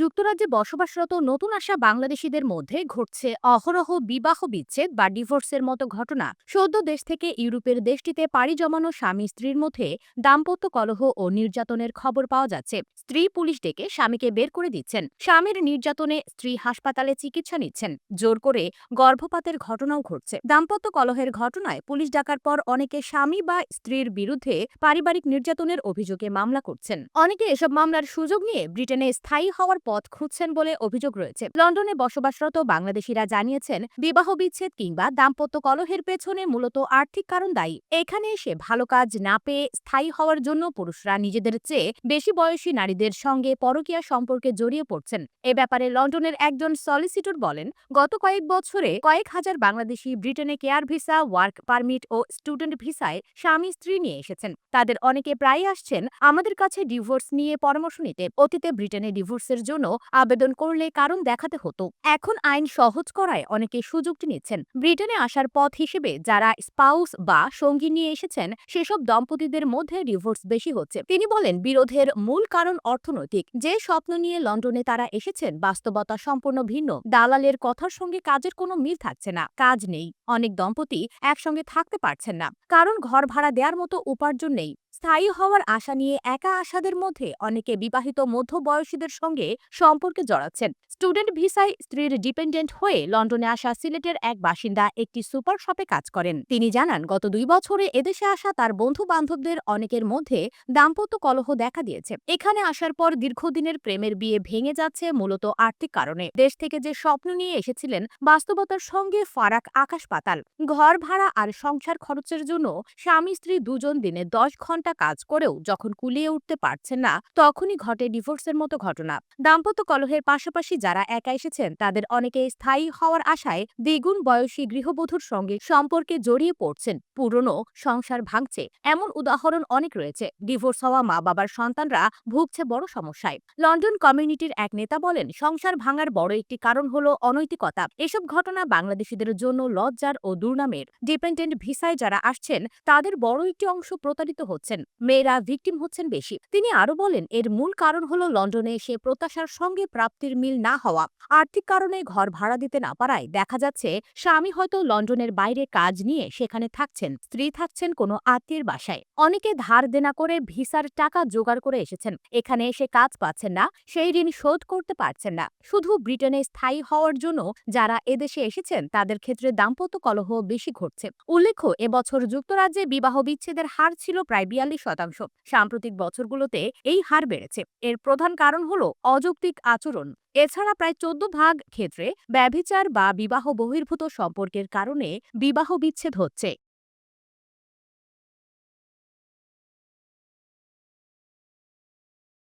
যুক্তরাজ্যে বসবাসরত নতুন আসা বাংলাদেশিদের মধ্যে ঘটছে অহরহ বিবাহ বিচ্ছেদ বা ডিভোর্সের মতো ঘটনা। সদ্য দেশ থেকে ইউরোপের দেশটিতে পাড়ি জমানো স্বামী স্ত্রীর মধ্যে দাম্পত্য কলহ ও নির্যাতনের খবর পাওয়া যাচ্ছে। স্ত্রী পুলিশ ডেকে স্বামীকে বের করে দিচ্ছেন। স্বামীর নির্যাতনে স্ত্রী হাসপাতালে চিকিৎসা নিচ্ছেন। জোর করে গর্ভপাতের ঘটনাও ঘটছে। দাম্পত্য কলহের ঘটনায় পুলিশ ডাকার পর অনেকে স্বামী বা স্ত্রীর বিরুদ্ধে পারিবারিক নির্যাতনের অভিযোগে মামলা করছেন। অনেকে এসব মামলার সুযোগ নিয়ে ব্রিটেনে স্থায়ী হওয়ার পথ খুঁজছেন বলে অভিযোগ রয়েছে। লন্ডনে বসবাসরত বাংলাদেশিরা জানিয়েছেন, বিবাহ বিচ্ছেদ কিংবা দাম্পত্য কলহের পেছনে মূলত আর্থিক কারণ দায়ী। এখানে এসে ভালো কাজ না পেয়ে স্থায়ী হওয়ার জন্য পুরুষরা নিজেদের চেয়ে বেশি বয়সী নারীদের সঙ্গে পরকীয়া সম্পর্কে জড়িয়ে পড়ছেন। এ ব্যাপারে লন্ডনের একজন সলিসিটর বলেন, গত কয়েক বছরে কয়েক হাজার বাংলাদেশি ব্রিটেনে কেয়ার ভিসা, ওয়ার্ক পারমিট ও স্টুডেন্ট ভিসায় স্বামী স্ত্রী নিয়ে এসেছেন। তাদের অনেকে প্রায় আসছেন, আমাদের কাছে ডিভোর্স নিয়ে পরামর্শ নিতে। অতীতে ব্রিটেনে ডিভোর্সের জন্য আবেদন করলে কারণ দেখাতে হতো। এখন আইন সহজ করায় অনেকে সুযোগটি নিচ্ছেন। ব্রিটেনে আসার পথ হিসেবে যারা স্পাউস বা সঙ্গী নিয়ে এসেছেন, সেসব দম্পতিদের মধ্যে ডিভোর্স বেশি হচ্ছে। তিনি বলেন, বিরোধের মূল কারণ অর্থনৈতিক। যে স্বপ্ন নিয়ে লন্ডনে তারা এসেছেন, বাস্তবতা সম্পূর্ণ ভিন্ন। দালালের কথার সঙ্গে কাজের কোনো মিল থাকছে না। কাজ নেই। অনেক দম্পতি একসঙ্গে থাকতে পারছেন না। কারণ ঘর ভাড়া দেওয়ার মতো উপার্জন নেই। স্থায়ী হওয়ার আশা নিয়ে একা আশাদের মধ্যে অনেকে বিবাহিত মধ্যবয়সীদের সঙ্গে সম্পর্কে জড়াচ্ছেন। স্টুডেন্ট ভিসায় স্ত্রীর ডিপেন্ডেন্ট হয়ে লন্ডনে আসা সিলেটের এক বাসিন্দা একটি সুপার শপে কাজ করেন। তিনি জানান, গত দুই বছরে এদেশে আসা তার বন্ধু বান্ধবদের অনেকের মধ্যে দাম্পত্য কলহ দেখা দিয়েছে। এখানে আসার পর দীর্ঘদিনের প্রেমের বিয়ে ভেঙে যাচ্ছে মূলত আর্থিক কারণে। দেশ থেকে যে স্বপ্ন নিয়ে এসেছিলেন, বাস্তবতার সঙ্গে ফারাক আকাশ পাতাল। ঘর ভাড়া আর সংসার খরচের জন্য স্বামী স্ত্রী দুজন দিনে দশ ঘণ্টা কাজ করেও যখন কুলিয়ে উঠতে পারছেন না, তখনই ঘটে ডিভোর্সের মতো ঘটনা। দাম্পত্য কলহের পাশাপাশি যারা একা এসেছেন, তাদের অনেকে স্থায়ী হওয়ার আশায় দ্বিগুণ বয়সী গৃহবধূর সঙ্গে সম্পর্কে জড়িয়ে পড়ছেন। পুরনো সংসার ভাঙছে। এমন উদাহরণ অনেক রয়েছে। ডিভোর্স হওয়া মা বাবার সন্তানরা ভুগছে বড় সমস্যায়। লন্ডন কমিউনিটির এক নেতা বলেন, সংসার ভাঙার বড় একটি কারণ হলো অনৈতিকতা। এসব ঘটনা বাংলাদেশিদের জন্য লজ্জার ও দুর্নামের। ডিপেন্ডেন্ট ভিসায় যারা আসছেন, তাদের বড় একটি অংশ প্রতারিত হচ্ছেন। মেয়েরা ভিকটিম হচ্ছেন বেশি। তিনি আরও বলেন, এর মূল কারণ হলো লন্ডনে এসে প্রত্যাশার সঙ্গে প্রাপ্তির মিল না হওয়া। আর্থিক কারণে ঘর ভাড়া দিতে না পারায় দেখা যাচ্ছে, স্বামী হয়তো লন্ডনের বাইরে কাজ নিয়ে সেখানে থাকছেন, স্ত্রী থাকছেন কোনো আত্মীয়ের বাসায়। অনেকে ধার দেনা করে ভিসার টাকা জোগাড় করে এসেছেন, এখানে এসে কাজ পাচ্ছেন না, সেই ঋণ শোধ করতে পারছেন না। শুধু ব্রিটেনে স্থায়ী হওয়ার জন্য যারা এদেশে এসেছেন, তাদের ক্ষেত্রে দাম্পত্য কলহ বেশি ঘটছে। উল্লেখ্য, এবছর যুক্তরাজ্যে বিবাহ বিচ্ছেদের হার ছিল প্রায় বিয়াল্লিশ শতাংশ। সাম্প্রতিক বছরগুলোতে এই হার বেড়েছে। এর প্রধান কারণ হল অযৌক্তিক আচরণ। এছাড়া প্রায় চোদ্দ ভাগ ক্ষেত্রে ব্যভিচার বা বিবাহ বহির্ভূত সম্পর্কের কারণে বিবাহ বিচ্ছেদ হচ্ছে।